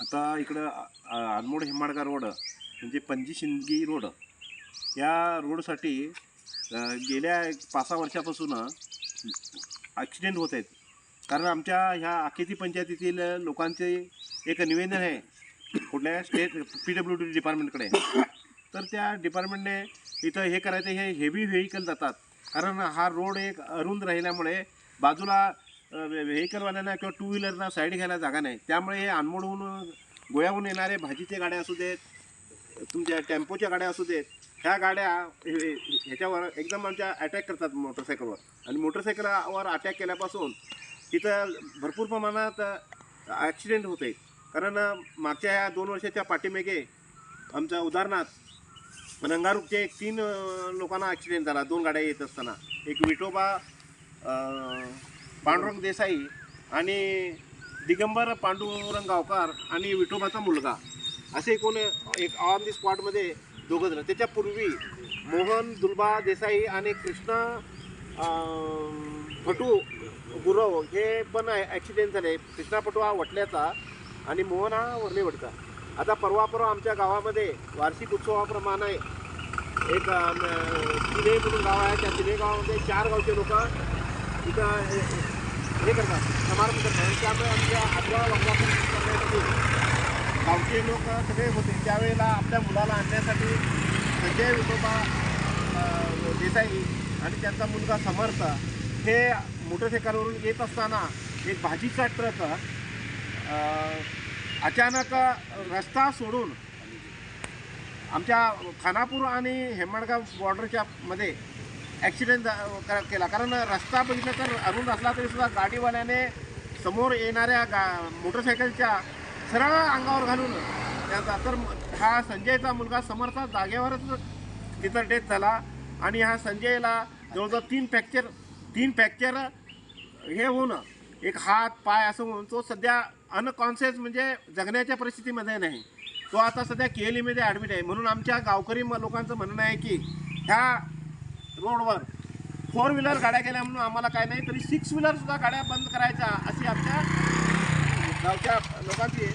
आता इकडं आनमोड हेमाडगा रोड म्हणजे पंजी शिंदगी रोड या रोडसाठी गेल्या एक पाच सहा वर्षापासून ॲक्सिडेंट होत आहेत. कारण आमच्या ह्या आखेती पंचायतीतील लोकांचे एक निवेदन आहे कुठल्या स्टेट पी डब्ल्यू डी डिपार्टमेंटकडे तर त्या डिपार्टमेंटने इथं हे करायचं हे हेवी व्हेकल जातात. कारण हा रोड एक अरुंद राहिल्यामुळे बाजूला व्हेकलवाल्यांना किंवा टू व्हीलरना साईड घ्यायला जागा नाही. त्यामुळे हे अनमोडहून गोळ्याहून येणारे भाजीचे गाड्या असू देत तुमच्या टेम्पोच्या गाड्या असू देत ह्या गाड्या हे- ह्याच्यावर एकदम आमच्या अटॅक करतात मोटरसायकलवर आणि मोटरसायकलवर अटॅक केल्यापासून तिथं भरपूर प्रमाणात ॲक्सिडेंट होते. कारण मागच्या ह्या दोन वर्षाच्या पाठीमागे आमच्या उदाहरणार्थ रंगारूपचे एक तीन लोकांना ॲक्सिडेंट झाला. दोन गाड्या येत असताना. एक विठोबा पांडुरंग देसाई आणि दिगंबर पांडुरंग गावकार आणि विठोबाचा मुलगा. असे एकूण एक ऑन दी स्पॉटमध्ये दोघं जण. त्याच्यापूर्वी मोहन दुलबा देसाई आणि कृष्णा फटू गुरव हे पण ॲक्सिडेंट झाले. कृष्णा फटू हा वटल्याचा आणि मोहन हा वर्लेवडचा आता परवा परवा आमच्या गावामध्ये वार्षिक उत्सवाप्रमाणे एक तिने म्हणून गाव आहे. त्या तिने गावामध्ये चार गावचे लोक हे करतात. समारंभ करतात. त्यामुळे आमच्या आजोबा वागवापन करण्यासाठी गावचे लोक सगळे होते. त्यावेळेला आपल्या मुलाला आणण्यासाठी संजय विठोबा देसाई आणि त्यांचा मुलगा समर्थ हे मोटरसायकलवरून येत असताना एक भाजीचा ट्रक अचानक रस्ता सोडून आमच्या खानापूर आणि हेमाडगाव बॉर्डरच्या मध्ये ॲक्सिडेंट केला. कारण रस्ता बघितला तर अरुण असला तरी सुद्धा गाडीवाल्याने समोर येणाऱ्या गा मोटरसायकलच्या सरळ अंगावर घालून त्यांचा तर हा संजयचा मुलगा समर्थ जागेवरच तिथं डेथ झाला. आणि हा संजयला जवळजवळ तीन फ्रॅक्चर तीन फ्रॅक्चर हे होऊन एक हात पाय असं होऊन तो सध्या अनकॉन्शियस म्हणजे जगण्याच्या परिस्थितीमध्ये नाही. तो आता सध्या के एल ईमध्ये ॲडमिट आहे. म्हणून आमच्या गावकरी लोकांचं म्हणणं आहे की ह्या रोडवर. फोर व्हीलर गाड्या गेल्या म्हणून आम्हाला काय नाही तरी सिक्स व्हीलरसुद्धा गाड्या बंद करायच्या अशी आमच्या गावच्या लोकांची